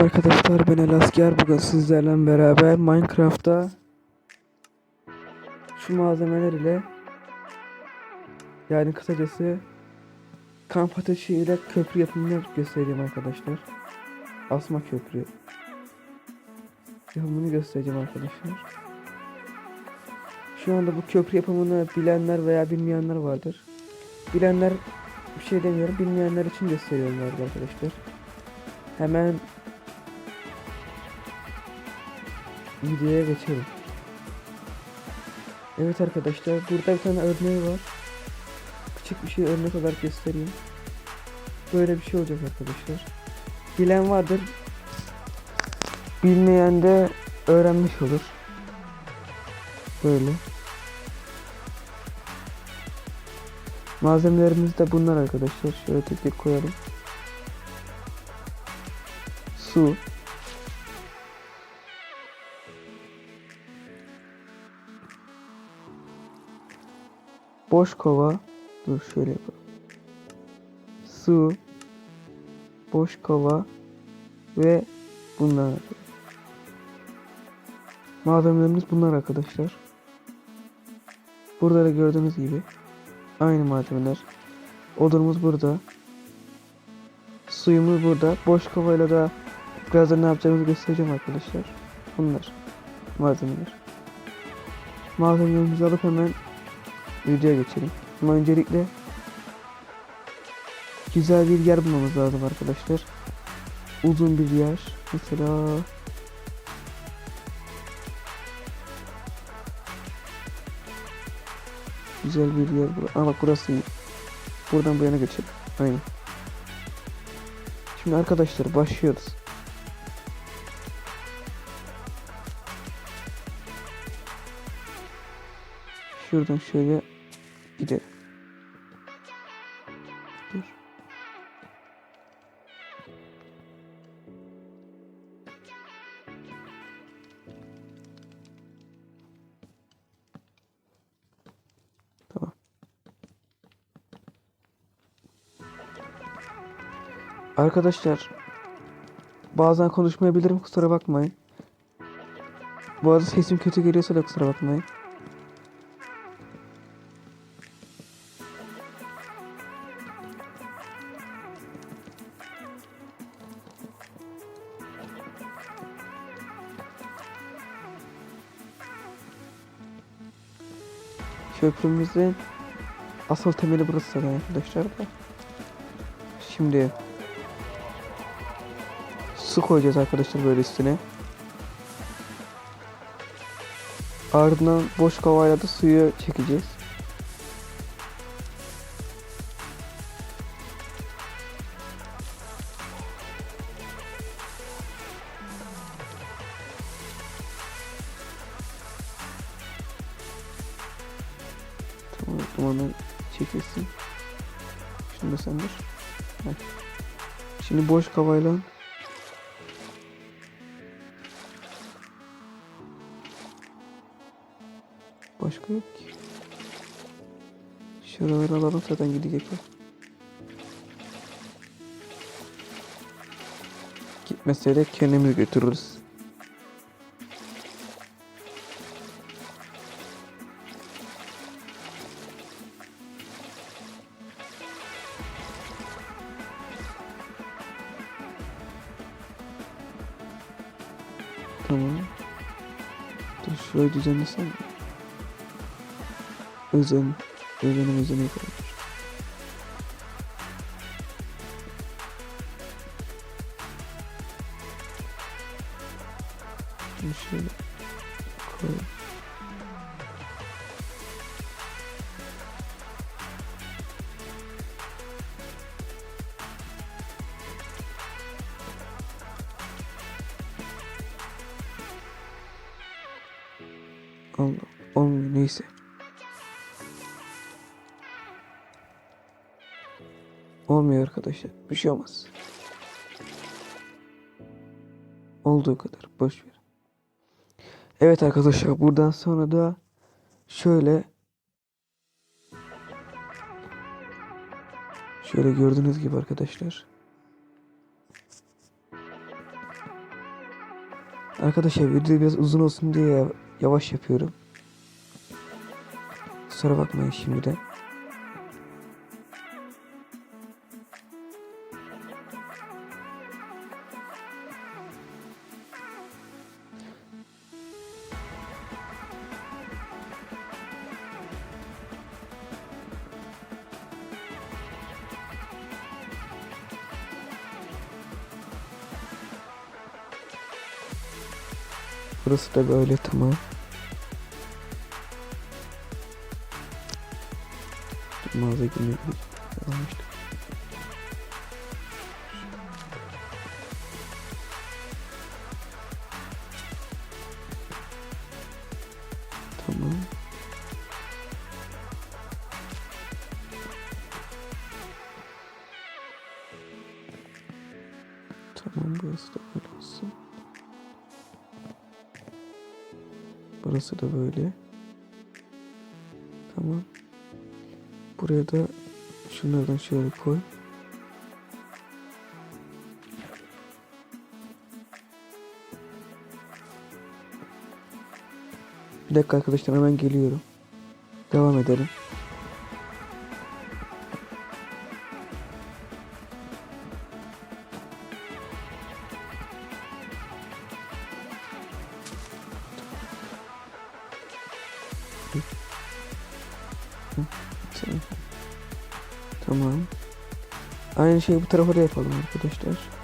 dostlar ben El Asker bugün sizlerle beraber Minecraft'ta şu malzemeler ile yani kısacası kamp ateşi ile köprü yapımını göstereceğim arkadaşlar. Asma köprü yapımını göstereceğim arkadaşlar. Şu anda bu köprü yapımını bilenler veya bilmeyenler vardır. Bilenler bir şey demiyorum, bilmeyenler için gösteriyorum arkadaşlar. Hemen videoya geçelim. Evet arkadaşlar burada bir tane örneği var. Küçük bir şey örnek olarak göstereyim. Böyle bir şey olacak arkadaşlar. Bilen vardır. Bilmeyen de öğrenmiş olur. Böyle. Malzemelerimiz de bunlar arkadaşlar. Şöyle tek tek koyalım. Su. Boş kova. Dur şöyle yapalım. Su. Boş kova. Ve bunlar. Malzemelerimiz bunlar arkadaşlar. Burada da gördüğünüz gibi aynı malzemeler. Odunumuz burada. Suyumuz burada. Boş kovayla da birazdan ne yapacağımızı göstereceğim arkadaşlar. Bunlar malzemeler. Malzemelerimizi alıp hemen videoya geçelim. Ama öncelikle güzel bir yer bulmamız lazım arkadaşlar. Uzun bir yer. Mesela güzel bir yer. bul- Aa bak burası. Buradan bu yana geçelim. Aynen. Şimdi arkadaşlar başlıyoruz. Şuradan şöyle gidelim. Dur. Tamam. Arkadaşlar bazen konuşmayabilirim kusura bakmayın. Bu arada sesim kötü geliyorsa da kusura bakmayın. Köprümüzün asıl temeli burası zaten arkadaşlar da. Şimdi su koyacağız arkadaşlar böyle üstüne. Ardından boş kovayla da suyu çekeceğiz. Tamam, dumanı çekilsin. Şunu da sendir. Heh. Şimdi boş kavayla Başka yok ki. Şuraları alalım zaten gidecek o. Gitmese de kendimiz götürürüz. Tamam. Dur şurayı düzenlesene. Özen. Özenim özeni yapalım. Şimdi şöyle koy. Olmuyor neyse. Olmuyor arkadaşlar. Bir şey olmaz. Olduğu kadar. Boş ver. Evet arkadaşlar buradan sonra da şöyle şöyle gördüğünüz gibi arkadaşlar Arkadaşlar video biraz uzun olsun diye yavaş yapıyorum. Kusura bakmayın şimdiden. Burası da böyle tamam. Mağaza günü almıştık. Tamam. Tamam burası da böyle olsun. Burası da böyle. Tamam. Buraya da şunlardan şöyle koy. Bir dakika arkadaşlar hemen geliyorum. Devam edelim. Tamam. Tamam. Aynı şeyi bu tarafa da yapalım arkadaşlar.